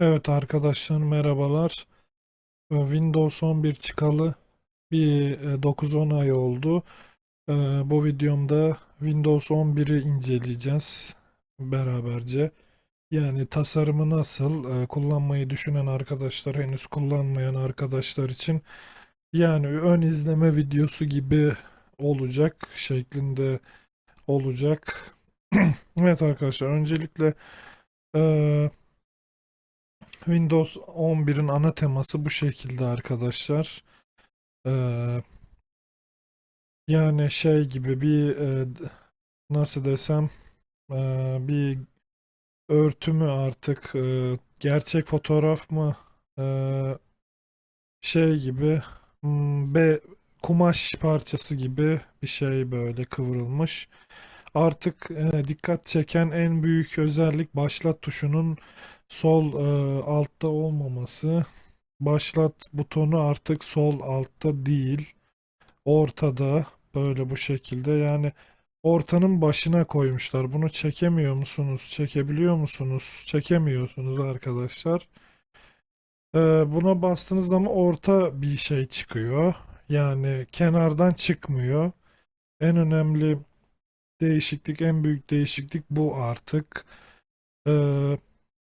Evet arkadaşlar merhabalar. Ee, Windows 11 çıkalı bir e, 9-10 ay oldu. Ee, Bu videomda Windows 11'i inceleyeceğiz beraberce. Yani tasarımı nasıl, e, kullanmayı düşünen arkadaşlar, henüz kullanmayan arkadaşlar için yani ön izleme videosu gibi olacak şeklinde olacak. Evet arkadaşlar öncelikle e, Windows 11'in ana teması bu şekilde arkadaşlar. Ee, yani şey gibi bir e, nasıl desem e, bir örtümü artık e, gerçek fotoğraf mı e, şey gibi hmm, be kumaş parçası gibi bir şey böyle kıvrılmış. Artık e, dikkat çeken en büyük özellik başlat tuşunun sol e, altta olmaması. Başlat butonu artık sol altta değil, ortada böyle bu şekilde. Yani ortanın başına koymuşlar. Bunu çekemiyor musunuz? Çekebiliyor musunuz? Çekemiyorsunuz arkadaşlar. Ee, buna bastığınız zaman orta bir şey çıkıyor. Yani kenardan çıkmıyor. En önemli değişiklik, en büyük değişiklik bu artık. Ee,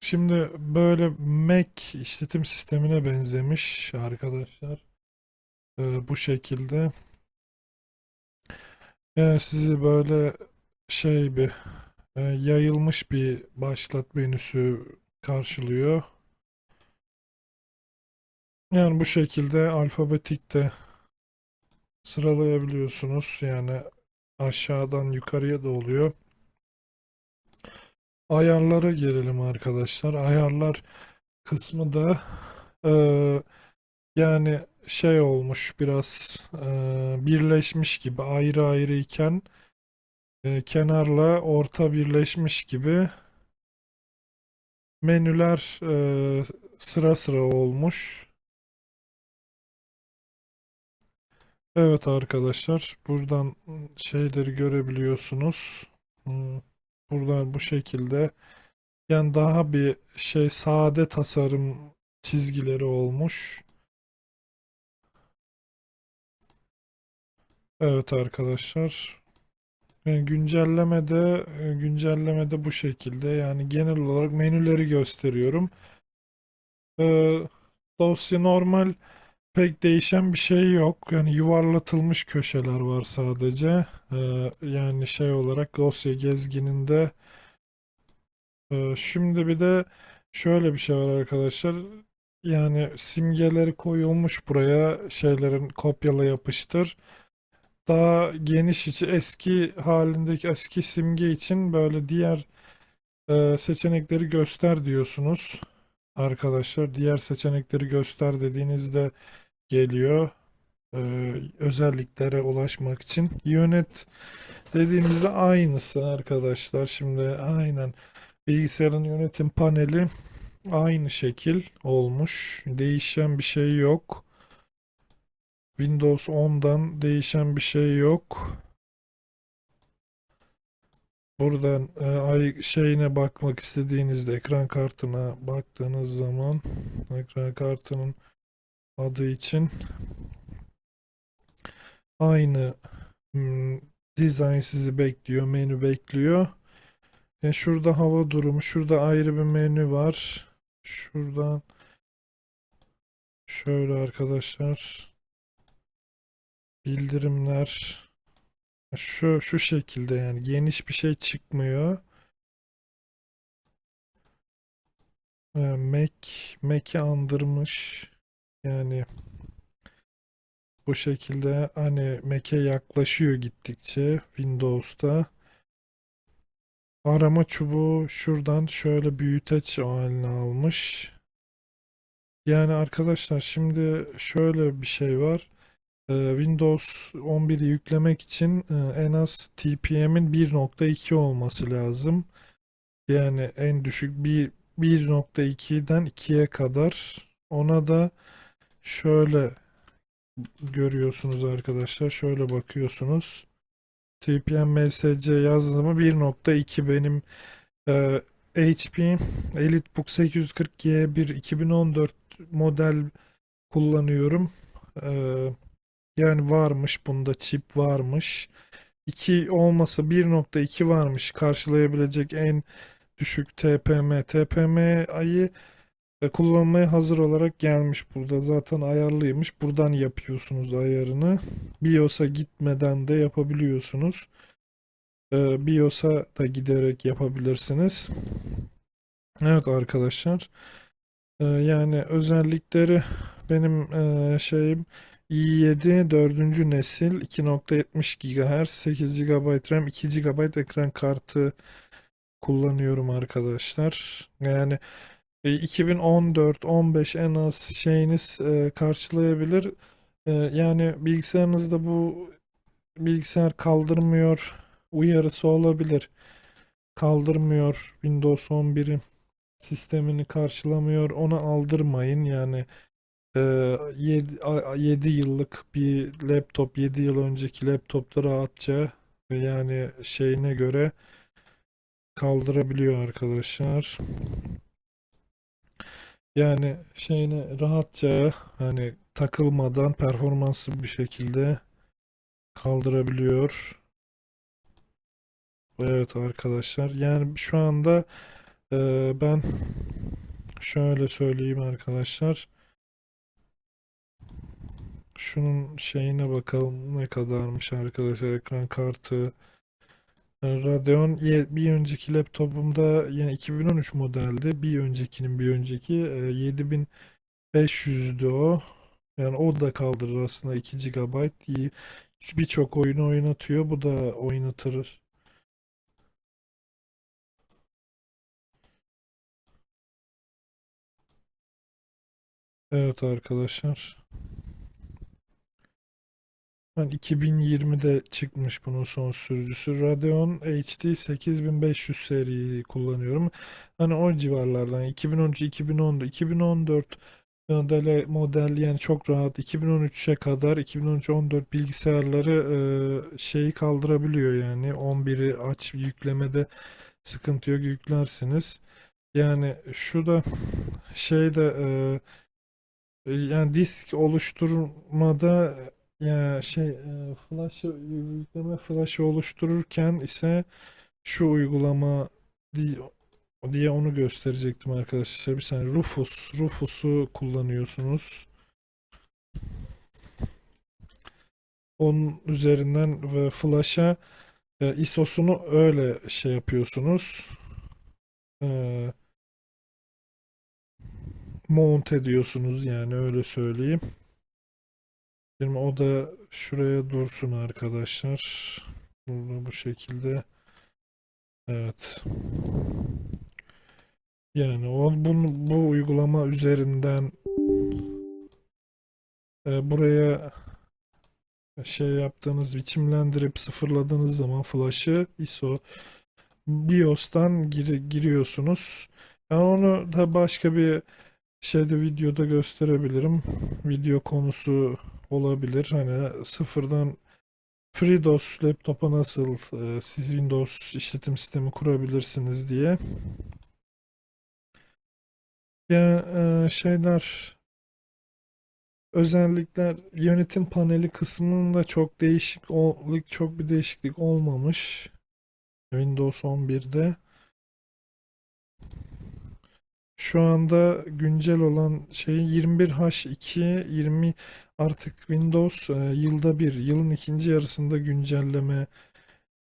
şimdi böyle Mac işletim sistemine benzemiş arkadaşlar. Ee, bu şekilde. Ee, sizi böyle şey bir e, yayılmış bir başlat menüsü karşılıyor. Yani bu şekilde alfabetikte sıralayabiliyorsunuz. Yani aşağıdan yukarıya da oluyor. Ayarlara gelelim arkadaşlar. Ayarlar kısmı da e, yani şey olmuş biraz e, birleşmiş gibi ayrı ayrı iken e, kenarla orta birleşmiş gibi menüler e, sıra sıra olmuş. Evet arkadaşlar buradan şeyleri görebiliyorsunuz. Hmm, Buradan bu şekilde yani daha bir şey sade tasarım çizgileri olmuş. Evet arkadaşlar. Yani güncellemede e, güncellemede bu şekilde yani genel olarak menüleri gösteriyorum. Ee, dosya normal pek değişen bir şey yok. Yani yuvarlatılmış köşeler var sadece. Ee, yani şey olarak dosya gezgininde e, şimdi bir de şöyle bir şey var arkadaşlar. Yani simgeleri koyulmuş buraya şeylerin kopyala yapıştır. Daha geniş içi eski halindeki eski simge için böyle diğer e, seçenekleri göster diyorsunuz. Arkadaşlar diğer seçenekleri göster dediğinizde geliyor. E, özelliklere ulaşmak için. Yönet dediğimizde aynısı arkadaşlar. Şimdi aynen bilgisayarın yönetim paneli aynı şekil olmuş. Değişen bir şey yok. Windows 10'dan değişen bir şey yok. Buradan e, ay şeyine bakmak istediğinizde ekran kartına baktığınız zaman ekran kartının adı için aynı hmm, dizayn sizi bekliyor, menü bekliyor. E, şurada hava durumu, şurada ayrı bir menü var. Şuradan şöyle arkadaşlar bildirimler şu şu şekilde yani geniş bir şey çıkmıyor. E, Mac Mac'i andırmış. Yani bu şekilde hani Mac'e yaklaşıyor gittikçe Windows'ta. Arama çubuğu şuradan şöyle büyüteç haline almış. Yani arkadaşlar şimdi şöyle bir şey var. Ee, Windows 11'i yüklemek için e, en az TPM'in 1.2 olması lazım. Yani en düşük bir 1.2'den 2'ye kadar. Ona da şöyle görüyorsunuz arkadaşlar. Şöyle bakıyorsunuz. TPM MSC yazdığımı 1.2 benim e, HP EliteBook 840G1 2014 model kullanıyorum. Ee, yani varmış bunda çip varmış. 2 olmasa 1.2 varmış karşılayabilecek en düşük TPM. TPM ayı e, kullanmaya hazır olarak gelmiş burada. Zaten ayarlıymış. Buradan yapıyorsunuz ayarını. BIOS'a gitmeden de yapabiliyorsunuz. Ee, BIOS'a da giderek yapabilirsiniz. Evet arkadaşlar. Ee, yani özellikleri benim e, şeyim i7 4. nesil 2.70 GHz 8 GB RAM 2 GB ekran kartı kullanıyorum arkadaşlar. Yani e, 2014-15 en az şeyiniz e, karşılayabilir. E, yani bilgisayarınızda bu bilgisayar kaldırmıyor uyarısı olabilir. Kaldırmıyor Windows 11'in sistemini karşılamıyor. Onu aldırmayın. Yani 7, yıllık bir laptop 7 yıl önceki laptopta rahatça yani şeyine göre kaldırabiliyor arkadaşlar. Yani şeyine rahatça hani takılmadan performanslı bir şekilde kaldırabiliyor. Evet arkadaşlar. Yani şu anda e, ben şöyle söyleyeyim arkadaşlar. Şunun şeyine bakalım ne kadarmış arkadaşlar ekran kartı. Yani Radeon bir önceki laptopumda yani 2013 modeldi. Bir öncekinin bir önceki e, 7500'dü o. Yani o da kaldırır aslında 2 GB. Birçok oyunu oynatıyor. Bu da oynatır. Evet arkadaşlar. Ben 2020'de çıkmış bunun son sürücüsü. Radeon HD 8500 seriyi kullanıyorum. Hani o civarlardan 2013, 2014, 2014 model, model yani çok rahat 2013'e kadar 2013-14 bilgisayarları e, şeyi kaldırabiliyor yani 11'i aç yüklemede sıkıntı yok yüklersiniz. Yani şu da şeyde e, yani disk oluşturmada ya şey flash yükleme flash'ı oluştururken ise şu uygulama diye onu gösterecektim arkadaşlar. Bir saniye Rufus Rufus'u kullanıyorsunuz. Onun üzerinden ve flash'a e, ISO'sunu öyle şey yapıyorsunuz. E, mount ediyorsunuz yani öyle söyleyeyim. Şimdi o da şuraya dursun arkadaşlar. Burada bu şekilde. Evet. Yani o bunu, bu uygulama üzerinden e, buraya şey yaptığınız biçimlendirip sıfırladığınız zaman flash'ı ISO BIOS'tan gir, giriyorsunuz. Ben onu da başka bir şeyde videoda gösterebilirim. Video konusu olabilir. Hani sıfırdan FreeDOS laptopa nasıl e, siz Windows işletim sistemi kurabilirsiniz diye. Ya e, şeyler özellikler yönetim paneli kısmında çok değişik ol- çok bir değişiklik olmamış. Windows 11'de. Şu anda güncel olan şey 21H2 20 artık Windows e, yılda bir yılın ikinci yarısında güncelleme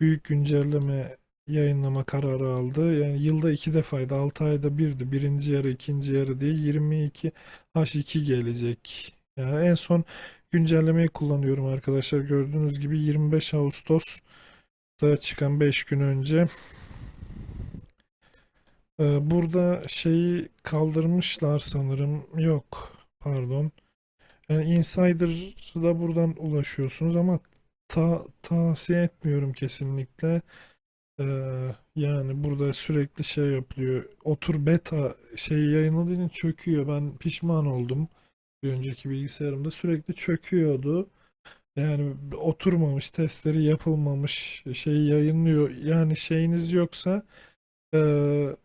büyük güncelleme yayınlama kararı aldı. Yani yılda iki defaydı. 6 ayda birdi. Birinci yarı, ikinci yarı diye 22 H2 gelecek. Yani en son güncellemeyi kullanıyorum arkadaşlar. Gördüğünüz gibi 25 Ağustos'ta çıkan 5 gün önce. Ee, burada şeyi kaldırmışlar sanırım. Yok. Pardon. Yani Insider'da buradan ulaşıyorsunuz ama ta tavsiye etmiyorum kesinlikle. Ee, yani burada sürekli şey yapılıyor. Otur beta şeyi yayınladığı çöküyor. Ben pişman oldum. Bir önceki bilgisayarımda sürekli çöküyordu. Yani oturmamış, testleri yapılmamış şeyi yayınlıyor. Yani şeyiniz yoksa e,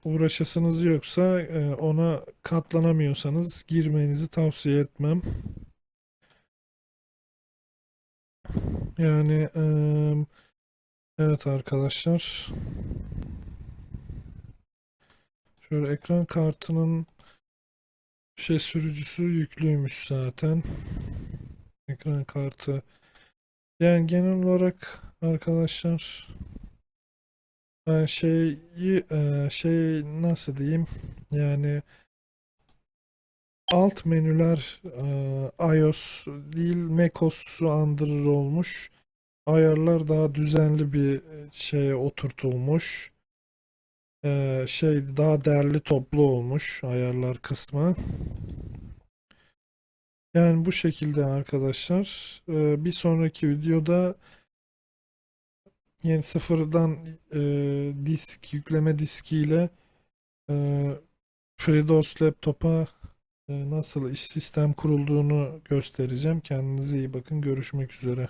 uğraşasınız yoksa e, ona katlanamıyorsanız girmenizi tavsiye etmem. Yani e, evet arkadaşlar. Şöyle ekran kartının şey sürücüsü yüklüymüş zaten. Ekran kartı. Yani genel olarak arkadaşlar şeyi şey nasıl diyeyim yani alt menüler e, iOS değil macOS'u andırır olmuş. Ayarlar daha düzenli bir şeye oturtulmuş. E, şey daha derli toplu olmuş ayarlar kısmı. Yani bu şekilde arkadaşlar. E, bir sonraki videoda yeni sıfırdan e, disk yükleme diskiyle e, FreeDOS laptopa e, nasıl iş sistem kurulduğunu göstereceğim. Kendinize iyi bakın. Görüşmek üzere.